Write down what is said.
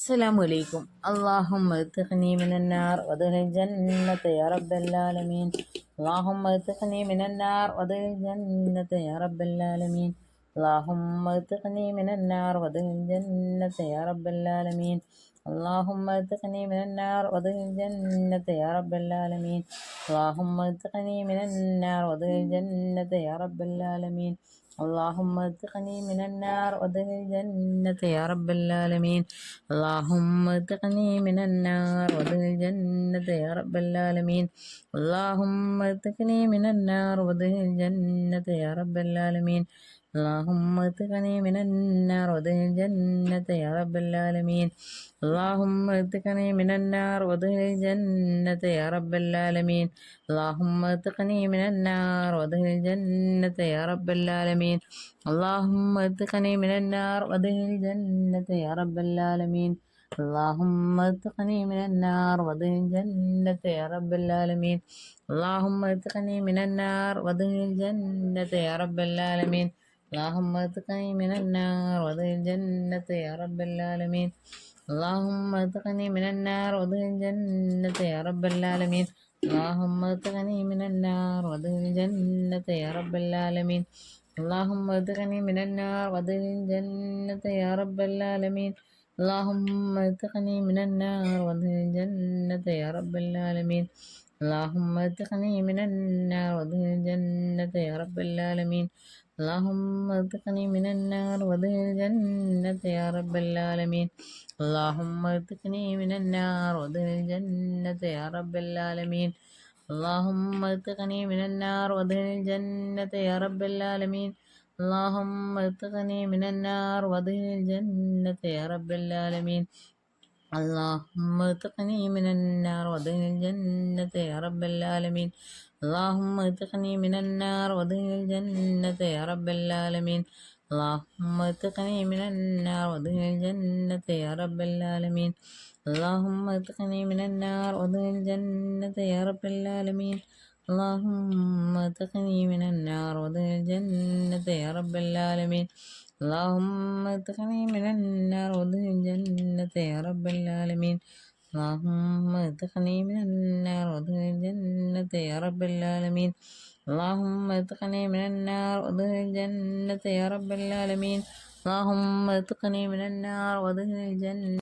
السلام عليكم اللهم ارزقني من النار وادخل الجنة يا رب العالمين اللهم ارزقني من النار وادخل الجنة يا رب العالمين اللهم ارزقني من النار وادخل الجنة يا رب العالمين اللهم ارزقني من النار وادخل الجنة يا رب العالمين اللهم ارزقني من النار وادخل الجنة يا رب العالمين اللهم ارزقني من النار وادخل الجنة يا رب العالمين. اللهم ارزقني من النار وادخل الجنة يا رب العالمين. اللهم ارزقني من النار وادخل الجنة يا رب العالمين. اللهم ارزقني من النار وادخل الجنة يا رب العالمين. اللهم ارزقني من النار وادخل الجنة يا رب العالمين. اللهم ارزقني من النار وادخل الجنة يا رب العالمين. اللهم ارزقني من النار وادخل الجنة يا رب العالمين. اللهم ارزقني من النار وادخل الجنة يا رب العالمين. اللهم ارزقني من النار وادخل الجنة يا رب العالمين. اللهم ارزقني من النار وادخل الجنة يا رب العالمين. اللهم ارزقني من النار وادخل الجنة يا رب العالمين. اللهم ارزقني من النار وادخل الجنة يا رب العالمين. اللهم ارزقني من النار وادخل الجنة يا رب العالمين. اللهم ارزقني من النار وادخل الجنة يا رب العالمين. اللهم ارزقني من النار وادخل الجنة يا رب العالمين. اللهم ارزقني من النار وادخل الجنة يا رب العالمين. اللهم ارزقني من النار وادخل الجنة يا رب العالمين. اللهم ارزقني من النار وادخل الجنة يا رب العالمين. اللهم ارزقني من النار وادخل الجنة يا رب العالمين. اللهم ارزقني من النار وادخل الجنة يا رب العالمين. اللهم ارزقني من النار وادخل الجنة يا رب العالمين. اللهم ارزقني من النار وادخل الجنة يا رب العالمين. اللهم ارزقني من النار وادخل الجنة يا رب العالمين. اللهم ارزقني من النار وادخل الجنة يا رب العالمين. اللهم ارزقني من النار وادخل الجنة يا رب العالمين اللهم ارزقني من النار وادخل الجنة يا رب العالمين اللهم ارزقني من النار وادخل الجنة يا رب العالمين اللهم ارزقني من النار وادخل الجنة